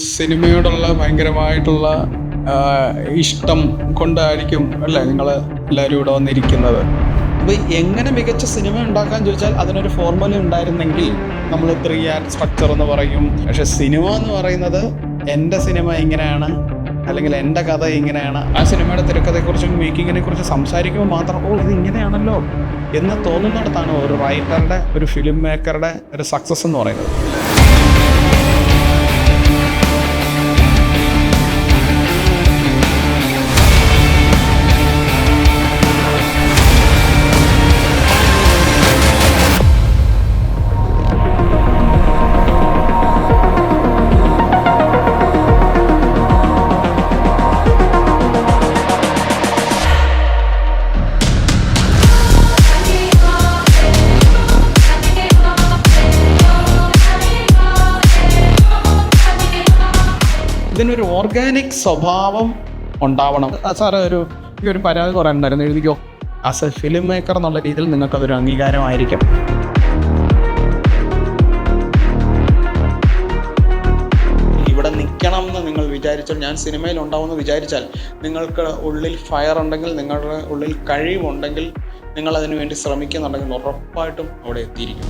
സിനിമയോടുള്ള ഭയങ്കരമായിട്ടുള്ള ഇഷ്ടം കൊണ്ടായിരിക്കും അല്ലേ നിങ്ങൾ എല്ലാവരും ഇവിടെ വന്നിരിക്കുന്നത്? അപ്പോൾ എങ്ങനെ മികച്ച സിനിമ ഉണ്ടാക്കാൻ ചോദിച്ചാൽ അതിനൊരു ഫോർമുല ഉണ്ടായിരുന്നെങ്കിൽ നമ്മൾ ത്രീ ആർ സ്ട്രക്ചർ എന്ന് പറയും. പക്ഷെ സിനിമ എന്ന് പറയുന്നത് എന്റെ സിനിമ ഇങ്ങനെയാണ് അല്ലെങ്കിൽ എന്റെ കഥ ഇങ്ങനെയാണ്. ആ സിനിമയുടെ തിരക്കഥയെക്കുറിച്ചും മേക്കിങ്ങിനെ കുറിച്ച് സംസാരിക്കുമ്പോൾ മാത്രം ഓ ഇത് ഇങ്ങനെയാണല്ലോ എന്ന് തോന്നുന്നിടത്താണ് ഒരു റൈറ്ററുടെ ഒരു ഫിലിം മേക്കറുടെ ഒരു സക്സസ് എന്ന് പറയുന്നത്. ഇതിനൊരു ഓർഗാനിക് സ്വഭാവം ഉണ്ടാവണം. സാറേ ഒരു ഒരു പരാതി പറയാനുണ്ടായിരുന്നു എഴുതിക്കോ? ആസ് എ ഫിലിം മേക്കർ എന്നുള്ള രീതിയിൽ നിങ്ങൾക്കതൊരു അംഗീകാരമായിരിക്കും. ഇവിടെ നിൽക്കണം എന്ന് നിങ്ങൾ വിചാരിച്ചാൽ ഞാൻ സിനിമയിൽ ഉണ്ടാവുമെന്ന് വിചാരിച്ചാൽ നിങ്ങൾക്ക് ഉള്ളിൽ ഫയർ ഉണ്ടെങ്കിൽ നിങ്ങളുടെ ഉള്ളിൽ കഴിവുണ്ടെങ്കിൽ നിങ്ങൾ അതിനു വേണ്ടി ശ്രമിക്കുന്നുണ്ടെങ്കിൽ ഉറപ്പായിട്ടും അവിടെ എത്തിയിരിക്കും.